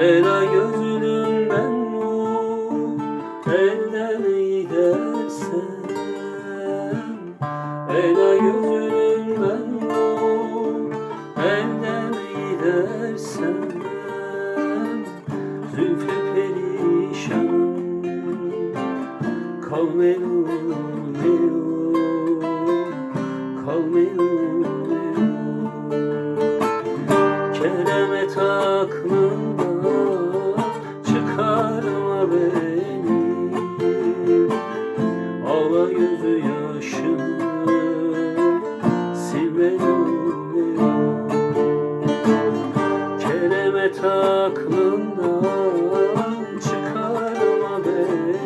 Ela gözlümden mu elden gidersem. Ela gözlümden mu elden gidersem. Zülfü perişan Kal melul melul Keremet aklımda Keremet aklımdan çıkarma beni.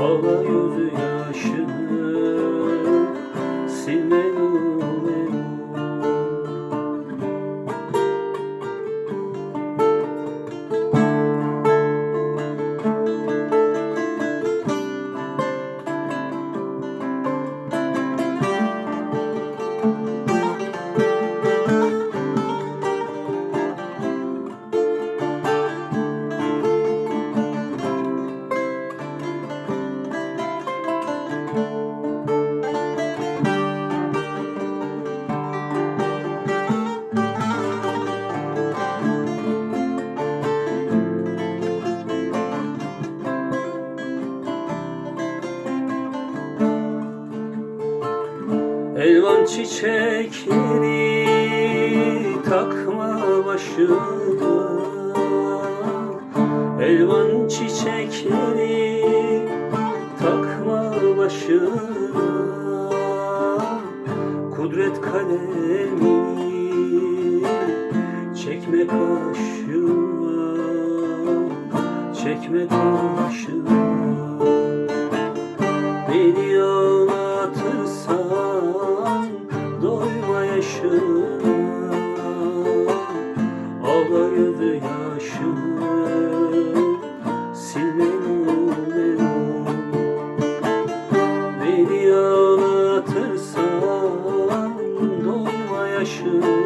Ağla gözü yaşını sil Elvan çiçekleri takma başına Elvan çiçekleri takma başına Kudret kalemi çekme kaşıma. Çekme başımı Ağlardı yaşımı Silmenin Beni ağlatırsan Dolma yaşıma